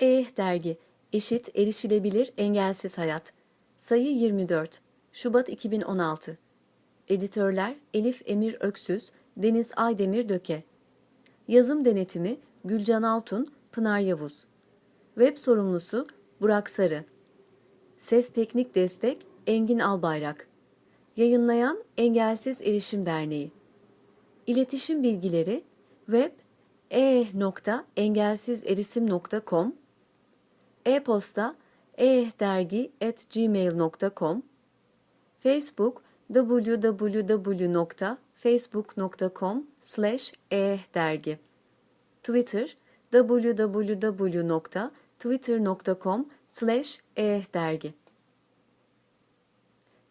Eh Dergi Eşit, Erişilebilir, Engelsiz Hayat. Sayı 24 Şubat 2016 Editörler Elif Emir Öksüz, Deniz Aydemir Döke. Yazım Denetimi Gülcan Altun, Pınar Yavuz. Web Sorumlusu Burak Sarı. Ses Teknik Destek Engin Albayrak. Yayınlayan Engelsiz Erişim Derneği. İletişim bilgileri web e.engelsizerisim.com e-posta ehdergi@gmail.com Facebook www.facebook.com slash ehdergi Twitter www.twitter.com slash ehdergi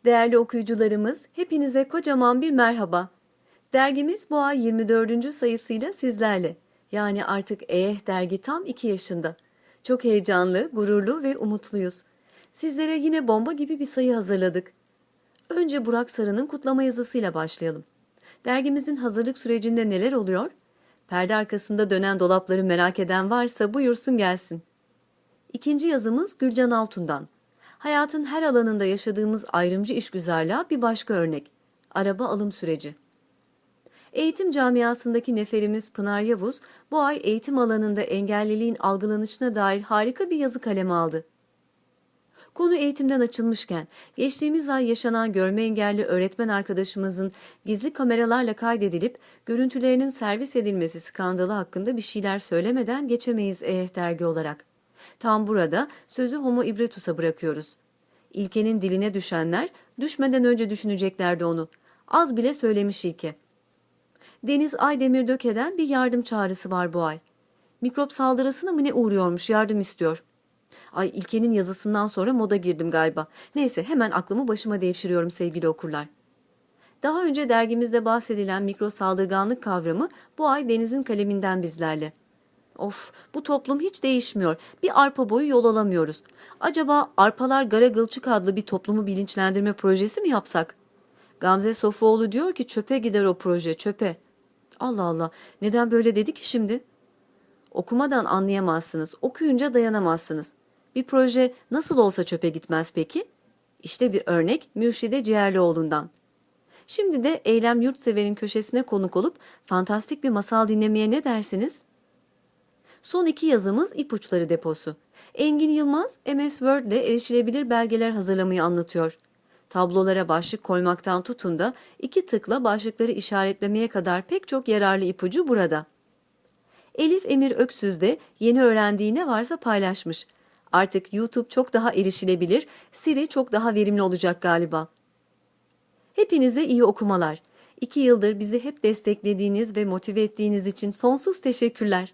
Değerli okuyucularımız, hepinize kocaman bir merhaba. Dergimiz ay 24. sayısıyla sizlerle. Yani artık EH dergi tam 2 yaşında. Çok heyecanlı, gururlu ve umutluyuz. Sizlere yine bomba gibi bir sayı hazırladık. Önce Burak Sarı'nın kutlama yazısıyla başlayalım. Dergimizin hazırlık sürecinde neler oluyor? Perde arkasında dönen dolapları merak eden varsa buyursun gelsin. İkinci yazımız Gülcan Altun'dan. Hayatın her alanında yaşadığımız ayrımcı işgüzarlığa bir başka örnek. Araba alım süreci. Eğitim camiasındaki neferimiz Pınar Yavuz bu ay eğitim alanında engelliliğin algılanışına dair harika bir yazı kaleme aldı. Konu eğitimden açılmışken geçtiğimiz ay yaşanan görme engelli öğretmen arkadaşımızın gizli kameralarla kaydedilip görüntülerinin servis edilmesi skandalı hakkında bir şeyler söylemeden geçemeyiz EH dergi olarak. Tam burada sözü Homo ibretus'a bırakıyoruz. İlkenin diline düşenler düşmeden önce düşüneceklerdi onu. Az bile söylemiş İlke. Deniz Aydemir Döke'den bir yardım çağrısı var bu ay. Mikrop saldırısına mı ne uğruyormuş yardım istiyor. Ay İlke'nin yazısından sonra moda girdim galiba. Neyse hemen aklımı başıma devşiriyorum sevgili okurlar. Daha önce dergimizde bahsedilen mikro saldırganlık kavramı bu ay Deniz'in kaleminden bizlerle. Of bu toplum hiç değişmiyor. Bir arpa boyu yol alamıyoruz. Acaba Arpalar Gara Gılçık adlı bir toplumu bilinçlendirme projesi mi yapsak? Gamze Sofuoğlu diyor ki çöpe gider o proje çöpe. Allah Allah neden böyle dedi ki şimdi? Okumadan anlayamazsınız, okuyunca dayanamazsınız. Bir proje nasıl olsa çöpe gitmez peki? İşte bir örnek Mürşide Ciğerlioğlu'ndan. Şimdi de Eylem Yurtsever'in köşesine konuk olup fantastik bir masal dinlemeye ne dersiniz? Son iki yazımız ipuçları deposu. Engin Yılmaz, MS Word ile erişilebilir belgeler hazırlamayı anlatıyor. Tablolara başlık koymaktan tutun da iki tıkla başlıkları işaretlemeye kadar pek çok yararlı ipucu burada. Elif Emir Öksüz de yeni öğrendiği ne varsa paylaşmış. Artık YouTube çok daha erişilebilir, Siri çok daha verimli olacak galiba. Hepinize iyi okumalar. İki yıldır bizi hep desteklediğiniz ve motive ettiğiniz için sonsuz teşekkürler.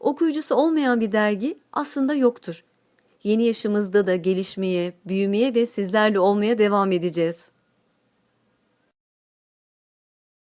Okuyucusu olmayan bir dergi aslında yoktur. Yeni yaşımızda da gelişmeye, büyümeye ve sizlerle olmaya devam edeceğiz.